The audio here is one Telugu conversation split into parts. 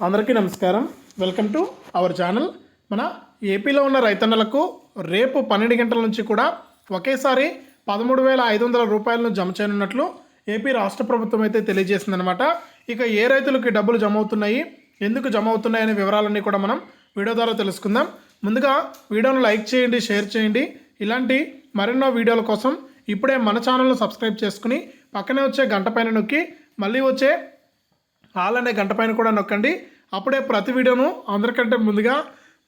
అందరికీ నమస్కారం. వెల్కమ్ టు అవర్ ఛానల్ మన ఏపీలో ఉన్న రైతన్నలకు రేపు పన్నెండు గంటల నుంచి కూడా ఒకేసారి పదమూడు వేల ఐదు వందల రూపాయలను జమ చేయనున్నట్లు ఏపీ రాష్ట్ర ప్రభుత్వం అయితే తెలియజేసిందనమాట ఇక ఏ రైతులకి డబ్బులు జమ అవుతున్నాయి ఎందుకు జమ అవుతున్నాయి అనే వివరాలన్నీ కూడా మనం వీడియో ద్వారా తెలుసుకుందాం. ముందుగా వీడియోను లైక్ చేయండి షేర్ చేయండి. ఇలాంటి మరెన్నో వీడియోల కోసం ఇప్పుడే మన ఛానల్ను సబ్స్క్రైబ్ చేసుకుని పక్కనే వచ్చే గంట పైన నొక్కి మళ్ళీ వచ్చే ఆల్ అనే గంట పైన కూడా నొక్కండి. అప్పుడే ప్రతి వీడియోను అందరికంటే ముందుగా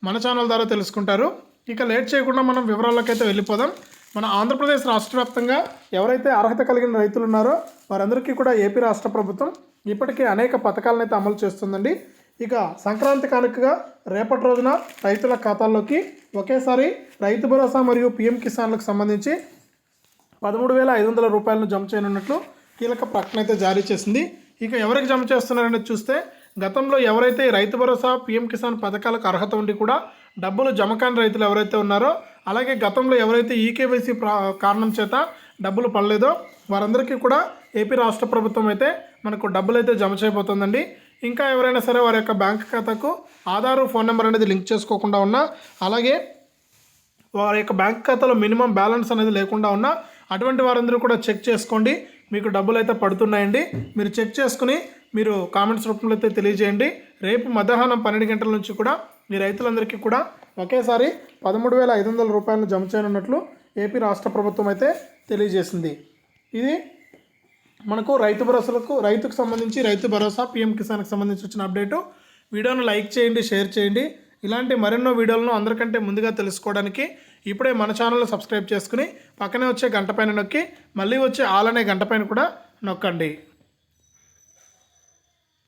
మన ఛానల్ ద్వారా తెలుసుకుంటారు. ఇక లేట్ చేయకుండా మనం వివరాల్లోకి అయితే వెళ్ళిపోదాం. మన ఆంధ్రప్రదేశ్ రాష్ట్ర వ్యాప్తంగా ఎవరైతే అర్హత కలిగిన రైతులు ఉన్నారో వారందరికీ కూడా ఏపీ రాష్ట్ర ప్రభుత్వం ఇప్పటికే అనేక పథకాలను అయితే అమలు చేస్తుందండి. ఇక సంక్రాంతి కానుకగా రేపటి రోజున రైతుల ఖాతాల్లోకి ఒకేసారి రైతు భరోసా మరియు పిఎం కిసాన్లకు సంబంధించి పదమూడు వేల ఐదు వందల రూపాయలను జమ చేయనున్నట్లు కీలక ప్రకటన అయితే జారీ చేసింది. ఇక ఎవరికి జమ చేస్తున్నారనేది చూస్తే గతంలో ఎవరైతే రైతు భరోసా పీఎం కిసాన్ పథకాలకు అర్హత ఉండి కూడా డబ్బులు జమ కాని రైతులు ఎవరైతే ఉన్నారో అలాగే గతంలో ఎవరైతే ఈకేవైసీ కారణం చేత డబ్బులు పడలేదో వారందరికీ కూడా ఏపీ రాష్ట్ర ప్రభుత్వం అయితే మనకు డబ్బులు అయితే జమ చేయబోతుందండి. ఇంకా ఎవరైనా సరే వారి యొక్క బ్యాంక్ ఖాతాకు ఆధారు ఫోన్ నెంబర్ అనేది లింక్ చేసుకోకుండా ఉన్నా అలాగే వారి యొక్క బ్యాంక్ ఖాతాలో మినిమం బ్యాలెన్స్ అనేది లేకుండా ఉన్నా అటువంటి వారందరూ కూడా చెక్ చేసుకోండి. మీకు డబ్బులు అయితే పడుతున్నాయండి. మీరు చెక్ చేసుకుని మీరు కామెంట్స్ రూపంలో అయితే తెలియజేయండి. రేపు మధ్యాహ్నం పన్నెండు గంటల నుంచి కూడా మీ రైతులందరికీ కూడా ఒకేసారి పదమూడు వేల ఐదు వందల రూపాయలను జమ చేయనున్నట్లు ఏపీ రాష్ట్ర ప్రభుత్వం అయితే తెలియజేసింది. ఇది మనకు రైతు భరోసాలకు రైతుకు సంబంధించి రైతు భరోసా పీఎం కిసాన్కి సంబంధించి వచ్చిన అప్డేటు. వీడియోను లైక్ చేయండి షేర్ చేయండి. ఇలాంటి మరెన్నో వీడియోలను అందరికంటే ముందుగా తెలుసుకోవడానికి ఇప్పుడే మన ఛానల్ని సబ్స్క్రైబ్ చేసుకుని పక్కనే వచ్చే గంట పైన నొక్కి మళ్ళీ వచ్చే ఆల్ అనే గంట పైన కూడా నొక్కండి.